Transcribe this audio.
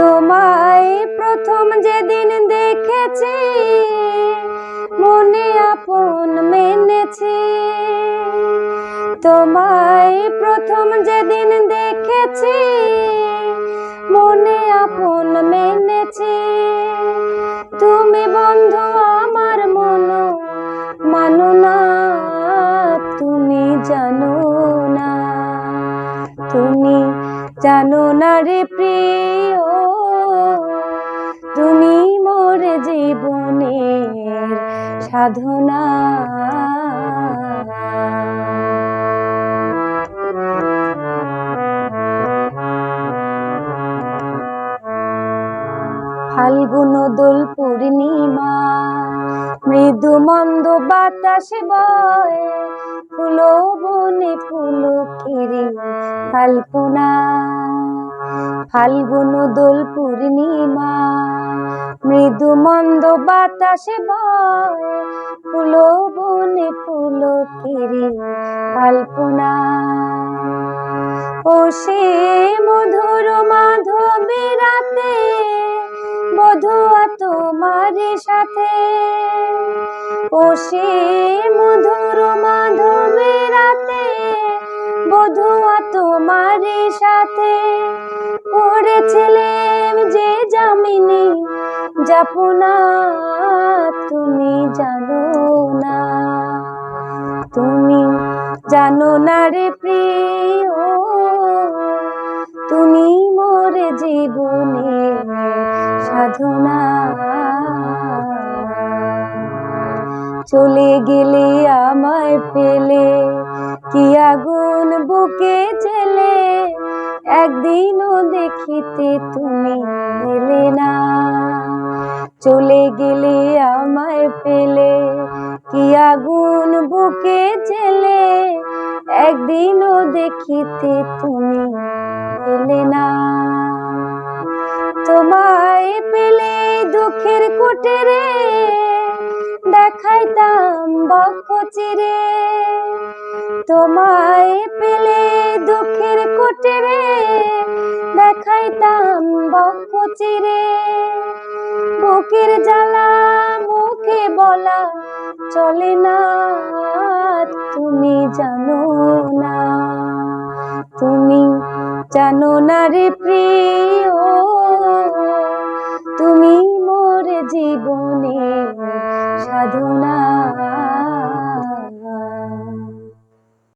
তোমায় প্রথম যেদিন দেখেছি, মনে আপন মেনেছি। তোমায় প্রথম যেদিন দেখেছি, মনে আপন মেনেছি। তুমি বন্ধু আমার মন, মানো না, তুমি জানো না। তুমি জানো না রে প্রিয় জীবনের সাধনা। ফাল্গুন দোল পূর্ণিমা, মৃদু, মন্দ, বাতাস বয় ফুলো বনে ফুলো কিরি কল্পনা ফাল্গুন দোল পূর্ণিমা মৃদু মন্দ বাতাস বয়, ফুলো বনে ফুলো কিরি কল্পনা ও সে মধুর মাধবী রাতে বধুয়া তোমার সাথে। ও সে মধুর মাধবী রাতে বধুয়া তোমার সাথে। পড়েছিলেন যে যাপনা, তুমি জানো না তুমি জানো না রে প্রিয়, তুমি মোর জীবনে সাধনা। চলে গেলে আমায় পেলে কি আগুন বুকে জেলে একদিনও দেখিতে তুমি এলে না। চলে গেলে আমায় পেলে। কি আগুন বুকে জেলে একদিনও দেখিতে তুমি এলে না। তোমায় পেলে দুঃখের কুটিরে দেখাইতাম বক্ষ চিরে তোমায় পেলে দুঃখের কুটিরে দেখাইতাম বক্ষ চিরে বুকের জ্বালা মুখে বলা চলে না, তুমি জানো না, তুমি জানো না রে প্রিয়, তুমি মোর জীবনে সাধনা